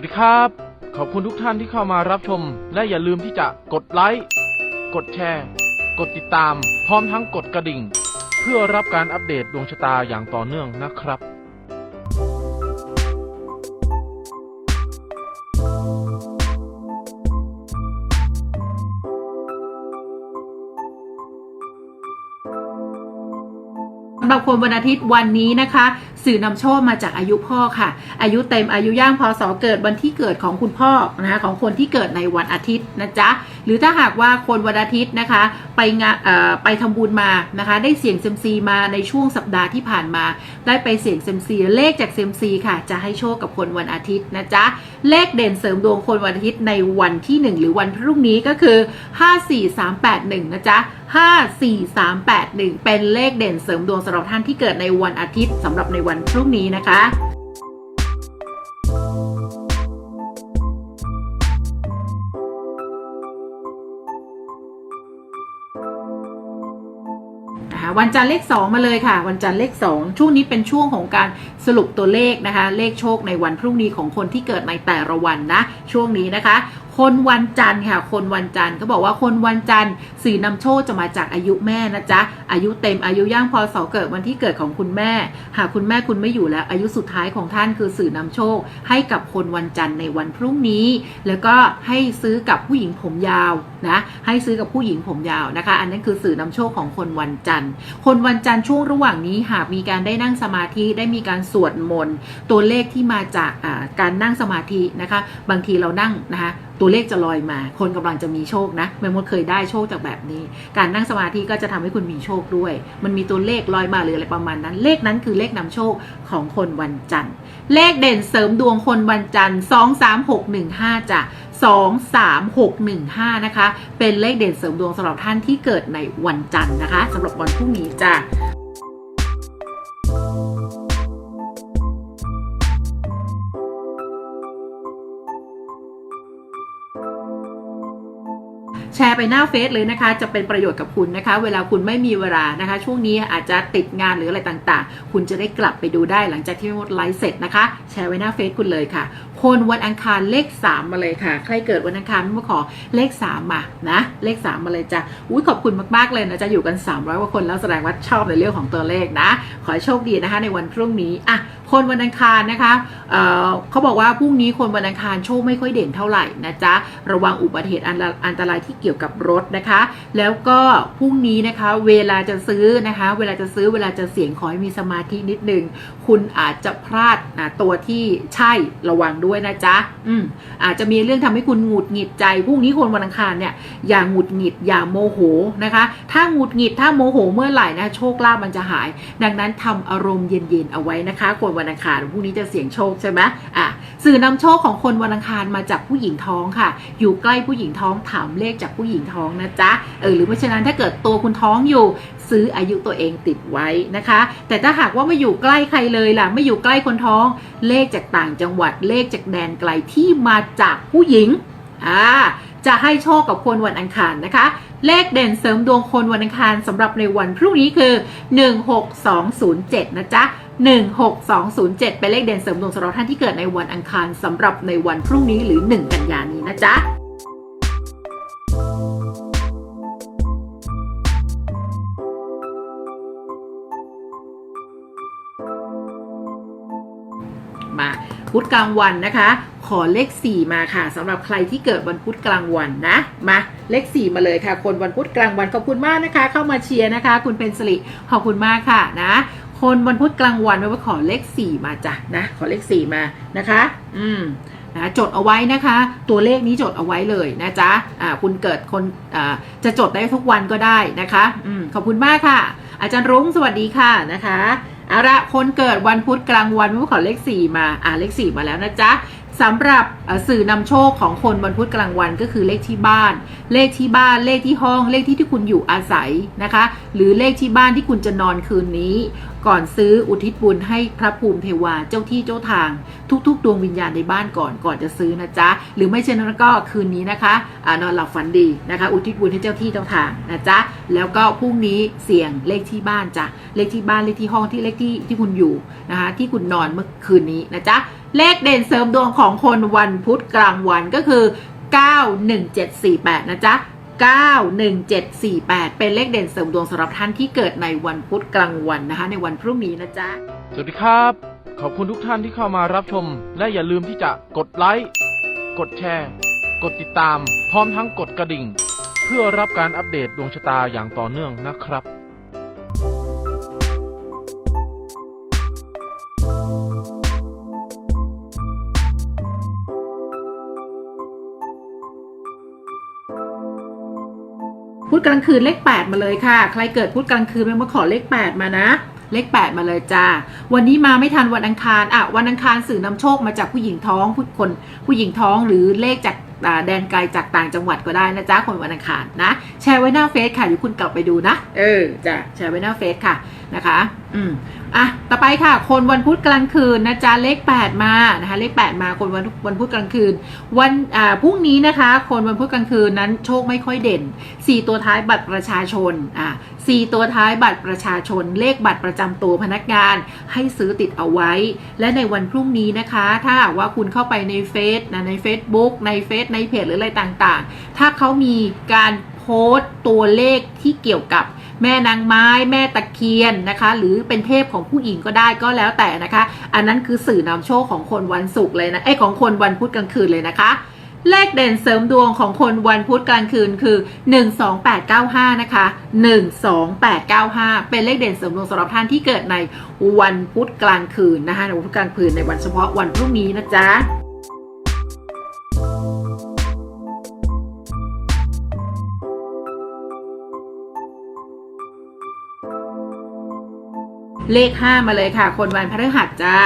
วัสดีครับ ขอบคุณทุกท่านที่เข้ามารับชม และอย่าลืมที่จะกดไลค์กดแชร์ กดติดตาม พร้อมทั้งกดกระดิ่ง เพื่อรับการอัปเดตดวงชะตาอย่างต่อเนื่องนะครับสำหรับคนวันอาทิตย์วันนี้นะคะ สื่อนำโชคมาจากอายุพ่อค่ะ อายุเต็มอายุย่างพศเกิดวันที่เกิดของคุณพ่อนะคะของคนที่เกิดในวันอาทิตย์นะจ๊ะหรือถ้าหากว่าคนวันอาทิตย์นะคะ ไปงานเอ่อไปทำบุญมานะคะ ได้เสี่ยงเซมซีมาในช่วงสัปดาห์ที่ผ่านมา ได้ไปเสี่ยงเซมซีเลขจากเซมซีค่ะ จะให้โชคกับคนวันอาทิตย์นะจ๊ะเลขเด่นเสริมดวงคนวันอาทิตย์ในวันที่ 1 หรือวันพรุ่งนี้ก็คือ 54381นะจ๊ะ54381 เป็นเลขเด่นเสริมดวงสำหรับท่านที่เกิดในวันอาทิตย์สำหรับในวันันพรุ่งนี้นะคะนะคะวันจันทร์เลข 2 มาเลยค่ะ วันจันทร์เลข 2 ช่วงนี้เป็นช่วงของการสรุปตัวเลขนะคะ เลขโชคในวันพรุ่งนี้ของคนที่เกิดในแต่ละวันนะ ช่วงนี้นะคะคนวันจันทร์ค่ะ คนวันจันทร์เขาบอกว่าคนวันจันทร์สื่อนำโชคจะมาจากอายุแม่นะจ๊ะ อายุเต็มอายุย่างพศเกิดวันที่เกิดของคุณแม่ หากคุณแม่คุณไม่อยู่แล้ว อายุสุดท้ายของท่านคือสื่อนำโชค ให้กับคนวันจันทร์ในวันพรุ่งนี้ แล้วก็ให้ซื้อกับผู้หญิงผมยาวนะ ให้ซื้อกับผู้หญิงผมยาวนะคะ อันนั้นคือสื่อนำโชคของคนวันจันทร์ คนวันจันทร์ช่วงระหว่างนี้หากมีการได้นั่งสมาธิได้มีการสวดมนต์ตัวเลขที่มาจากการนั่งสมาธินะคะ บางทีเรานั่งนะคะ ตัวเลขจะลอยมา คนกำลังจะมีโชคนะแม่มดเคยได้โชคจากแบบนี้ การนั่งสมาธิก็จะทำให้คุณมีโชคด้วย มันมีตัวเลขลอยมาหรืออะไรประมาณนั้น เลขนั้นคือเลขนำโชคของคนวันจันทร์ เลขเด่นเสริมดวงคนวันจันทร์2 3 6 1 5จ้ะ2 3 6 1 5 นะคะ เป็นเลขเด่นเสริมดวงสำหรับท่านที่เกิดในวันจันทร์นะคะสำหรับวันพรุ่งนี้จ้ะ ไปหน้าเฟซเลยนะคะ จะเป็นประโยชน์กับคุณนะคะ เวลาคุณไม่มีเวลานะคะ ช่วงนี้อาจจะติดงานหรืออะไรต่างๆ คุณจะได้กลับไปดูได้หลังจากที่มดไลฟ์เสร็จนะคะ แชร์ไว้หน้าเฟซคุณเลยค่ะ คนวันอังคารเลข 3 มาเลยค่ะ ใครเกิดวันอังคารมาขอเลข 3 มานะเลข 3 มาเลยจ้ะอุ้ยขอบคุณมากๆเลยนะจะอยู่กัน 300กว่าคนแล้วแสดงว่าชอบในเรื่องของตัวเลขนะ ขอโชคดีนะคะในวันพรุ่งนี้อะคนวันอังคารนะคะเเขาบอกว่าพรุ่งนี้คนวันอังคารโชคไม่ค่อยเด่นเท่าไหร่นะจ๊ะระวังอุบัติเหตุอันอันตรายที่เกี่ยวกับรถนะคะ แล้วก็พรุ่งนี้นะคะเวลาจะซื้อนะคะ เวลาจะซื้อเวลาจะเสี่ยงขอให้มีสมาธินิดนึงคุณอาจจะพลาดนะตัวที่ใช่ระวังด้วยนะจ๊ะอืมอาจจะมีเรื่องทำให้คุณหงุดหงิดใจพรุ่งนี้คนวันอังคารเนี่ยอย่าหงุดหงิดอย่าโมโหนะคะ ถ้าหงุดหงิดถ้าโมโหเมื่อไหร่นะโชคลาภมันจะหาย ดังนั้นทำอารมณ์เย็นๆเอาไว้นะคะ คนวันอังคารพรุ่งนี้จะเสี่ยงโชคใช่ไหมอะสื่อนำโชคของคนวันอังคารมาจากผู้หญิงท้องค่ะ อยู่ใกล้ผู้หญิงท้องถามเลขจากผู้หญิงท้องนะจ๊ะเออหรือเพราะฉะนั้นถ้าเกิดตัวคุณท้องอยู่ ซื้ออายุตัวเองติดไว้นะคะ แต่ถ้าหากว่าไม่อยู่ใกล้ใครเลยล่ะ ไม่อยู่ใกล้คนท้อง เลขจากต่างจังหวัดเลขจากแดนไกลที่มาจากผู้หญิงอ่าจะให้โชคกับคนวันอังคารนะคะ เลขเด่นเสริมดวงคนวันอังคารสำหรับในวันพรุ่งนี้คือ 16207 นะจ๊ะ 16207 เป็นเลขเด่นเสริมดวงสำหรับท่านที่เกิดในวันอังคารสำหรับในวันพรุ่งนี้หรือ 1 กันยานี้นะจ๊ะ พุธกลางวันนะคะ ขอเลข 4 มาค่ะสำหรับใครที่เกิดวันพุธกลางวันนะมาเลข 4 มาเลยค่ะ คนวันพุธกลางวันขอบคุณมากนะคะ เข้ามาเชียร์นะคะ คุณเป็นสิริขอบคุณมากค่ะนะคนวันพุธกลางวันไม่ว่าขอเลข 4 มาจ้ะนะขอเลข 4 มานะคะ อืมนะจดเอาไว้นะคะ ตัวเลขนี้จดเอาไว้เลยนะจ๊ะอ่าคุณเกิดคนอ่าจะจดได้ทุกวันก็ได้นะคะอืมขอบคุณมากค่ะ อาจารย์รุ้งสวัสดีค่ะนะคะ เอาละคนเกิดวันพุธกลางวันไม่ว่าขอเลขสี่มา อ่าเลขสี่มาแล้วนะจ๊ะ สำหรับสื่อนำโชคของคนวันพุธกลางวันก็คือเลขที่บ้าน เลขที่บ้านเลขที่ห้องเลขที่ที่คุณอยู่อาศัยนะคะ หรือเลขที่บ้านที่คุณจะนอนคืนนี้ ก่อนซื้ออุทิศบุญให้พระภูมิเทวาเจ้าที่เจ้าทาง ทุกๆ ดวงวิญญาณในบ้านก่อนก่อนจะซื้อนะจ๊ะ หรือไม่เช่นนั้นก็คืนนี้นะคะอนอนหลับฝันดีนะคะ อุทิศบุญให้เจ้าที่เจ้าทางนะจ๊ะแล้วก็พรุ่งนี้เสี่ยงเลขที่บ้านจ้ะเลขที่บ้านเลขที่ห้องที่เลขที่ที่คุณอยู่นะคะที่คุณนอนเมื่อคืนนี้นะจ๊ะ เลขเด่นเสริมดวงของคนวันพุธกลางวันก็คือ 91748 นะจ๊ะ 91748 เป็นเลขเด่นเสริมดวงสำหรับท่านที่เกิดในวันพุธกลางวันนะคะ ในวันพรุ่งนี้นะจ๊ะ สวัสดีครับ ขอบคุณทุกท่านที่เข้ามารับชม และอย่าลืมที่จะกดไลค์ กดแชร์ กดติดตาม พร้อมทั้งกดกระดิ่ง เพื่อรับการอัปเดตดวงชะตาอย่างต่อเนื่องนะครับ ธกลางคืนเลข 8 มาเลยค่ะ ใครเกิดพุธกลางคืนไม่มาขอเลข 8 มานะ เลข 8 มาเลยจ้า วันนี้มาไม่ทันวันอังคารอะวันอังคารสื่อนำโชคมาจากผู้หญิงท้องผู้คนผู้หญิงท้องหรือเลขจากแดนไกลจากต่างจังหวัดก็ได้นะจ๊ะคนวันอังคารนะ แชร์ไว้หน้าเฟซค่ะเดี๋ยวคุณกลับไปดูนะ เออจ้ะแชร์ไว้หน้าเฟซค่ะ นะคะ อืมอะต่อไปค่ะ คนวันพุธกลางคืนนะจ๊ะเลข 8 มานะคะเลข 8 มาคนวันวันพุธกลางคืน วันอ่าพรุ่งนี้นะคะ คนวันพุธกลางคืนนั้นโชคไม่ค่อยเด่น 4 ตัวท้ายบัตรประชาชนอ่าสี่ตัวท้ายบัตรประชาชน เลขบัตรประจำตัวพนักงานให้ซื้อติดเอาไว้ และในวันพรุ่งนี้นะคะ ถ้าว่าคุณเข้าไปในเฟซนะใน Facebook ในเฟซในเพจหรืออะไรต่างๆ ถ้าเขามีการโพสต์ตัวเลขที่เกี่ยวกับ แม่นางไม้ แม่ตะเคียนนะคะ หรือเป็นเทพของผู้หญิงก็ได้ก็แล้วแต่นะคะ อันนั้นคือสื่อนำโชคของคนวันศุกร์เลยนะไอ้ของคนวันพุธกลางคืนเลยนะคะเลขเด่นเสริมดวงของคนวันพุธกลางคืนคือ 12895 นะคะ 12895 เป็นเลขเด่นเสริมดวงสำหรับท่านที่เกิดในวันพุธกลางคืนนะคะในวันพุธกลางคืนในวันเฉพาะวันพรุ่งนี้นะจ๊ะ เลข 5 มาเลยค่ะ คนวันพฤหัสจ้า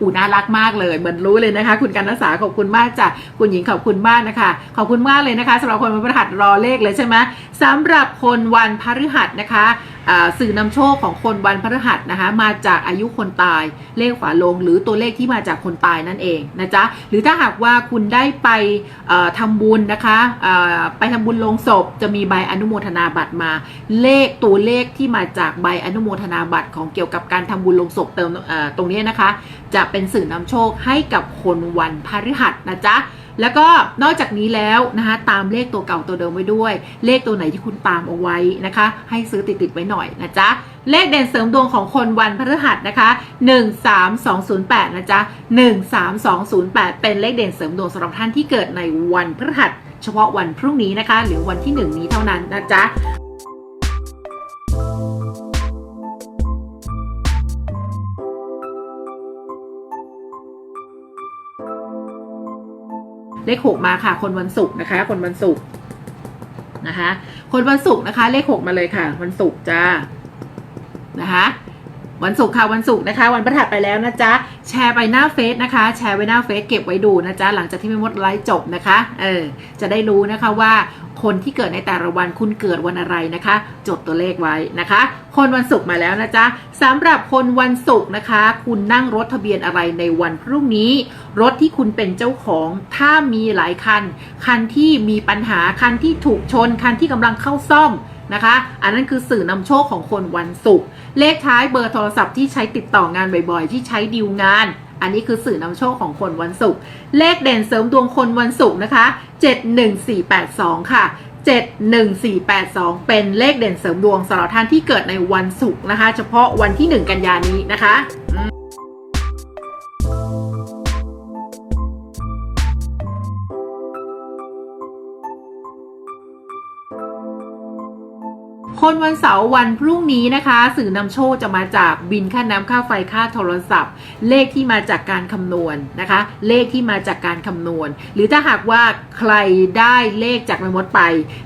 อูน่ารักมากเลยเหมือนรู้เลยนะคะ คุณกันนสาขอบคุณมากจ้ะคุณหญิงขอบคุณมากนะคะ ขอบคุณมากเลยนะคะสำหรับคนวันพฤหัสรอเลขเลยใช่ไหมสำหรับคนวันพฤหัสนะคะ สื่อนำโชคของคนวันพฤหัสนะคะมาจากอายุคนตายเลขฝาลง หรือตัวเลขที่มาจากคนตายนั่นเองนะจ๊ะหรือถ้าหากว่าคุณได้ไปทำบุญนะคะไปทำบุญลงศพจะมีใบอนุโมทนาบัตรมา เลขตัวเลขที่มาจากใบอนุโมทนาบัตรของเกี่ยวกับการทำบุญลงศพเติมตรงนี้นะคะ จะเป็นสื่อนำโชคให้กับคนวันพฤหัสนะจ๊ะ แล้วก็นอกจากนี้แล้วนะคะตามเลขตัวเก่าตัวเดิมไว้ด้วย เลขตัวไหนที่คุณตามเอาไว้นะคะ ให้ซื้อติดติดๆไว้หน่อยนะจ๊ะเลขเด่นเสริมดวงของคนวันพฤหัสนะคะ13208นะจ๊ะ13208 เป็นเลขเด่นเสริมดวงสำหรับท่านที่เกิดในวันพฤหัส เฉพาะวันพรุ่งนี้นะคะ หรือวันที่ 1 นี้เท่านั้นนะจ๊ะ เลขหกมาค่ะ คนวันศุกร์นะคะ คนวันศุกร์นะคะ คนวันศุกร์นะคะ เลขหกมาเลยค่ะ วันศุกร์จ้านะคะ วันศุกร์ค่ะวันศุกร์นะคะ วันประถัดไปแล้วนะจ๊ะ แชร์ไปหน้าเฟซนะคะ แชร์ไว้หน้าเฟซเก็บไว้ดูนะจ๊ะ หลังจากที่ไม่มดไลฟ์จบนะคะ เออ จะได้รู้นะคะว่าคนที่เกิดในแต่ละวันคุณเกิดวันอะไรนะคะ จดตัวเลขไว้นะคะ คนวันศุกร์มาแล้วนะจ๊ะสำหรับคนวันศุกร์นะคะ คุณนั่งรถทะเบียนอะไรในวันพรุ่งนี้ รถที่คุณเป็นเจ้าของ ถ้ามีหลายคัน คันที่มีปัญหาคันที่ถูกชน คันที่กำลังเข้าซ่อม นะคะ อันนั้นคือสื่อนำโชคของคนวันศุกร์เลขท้ายเบอร์โทรศัพท์ที่ใช้ติดต่องานบ่อยๆ ที่ใช้ดีลงาน อันนี้คือสื่อนำโชคของคนวันศุกร์เลขเด่นเสริมดวงคนวันศุกร์นะคะ 71482 ค่ะ 71482 เป็นเลขเด่นเสริมดวงสำหรับท่านที่เกิดในวันศุกร์นะคะ เฉพาะวันที่ 1 กันยานี้นะคะ คนวันเสาร์วันพรุ่งนี้นะคะ สื่อนำโชคจะมาจากบินค่าน้ำค่าไฟค่าโทรศัพท์ เลขที่มาจากการคำนวณนะคะ เลขที่มาจากการคำนวณ หรือถ้าหากว่าใครได้เลขจากแมมดไป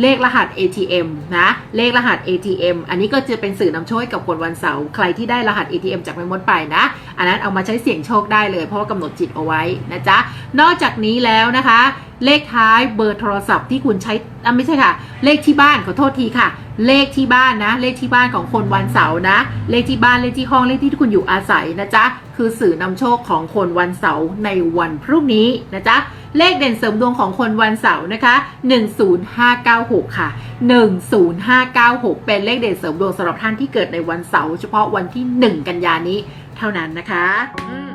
เลขรหัส ATM นะเลขรหัส ATM อันนี้ก็จะเป็นสื่อนำโชคกับคนวันเสาร์ใครที่ได้รหัส ATM จากแมมดไปนะ อันนั้นเอามาใช้เสี่ยงโชคได้เลย เพราะว่ากำหนดจิตเอาไว้นะจ๊ะนอกจากนี้แล้วนะคะ เลขท้ายเบอร์โทรศัพท์ที่คุณใช้ไม่ใช่ค่ะ เลขที่บ้านขอโทษทีค่ะ เลขที่บ้านนะ เลขที่บ้านของคนวันเสาร์นะ เลขที่บ้านเลขที่ห้องเลขที่ที่คุณอยู่อาศัยนะจ๊ะคือสื่อนำโชคของคนวันเสาร์ในวันพรุ่งนี้นะจ๊ะเลขเด่นเสริมดวงของคนวันเสาร์นะคะ 10596 ค่ะ 10596 เป็นเลขเด่นเสริมดวงสำหรับท่านที่เกิดในวันเสาร์เฉพาะวันที่ 1 กันยานี้เท่านั้นนะคะอื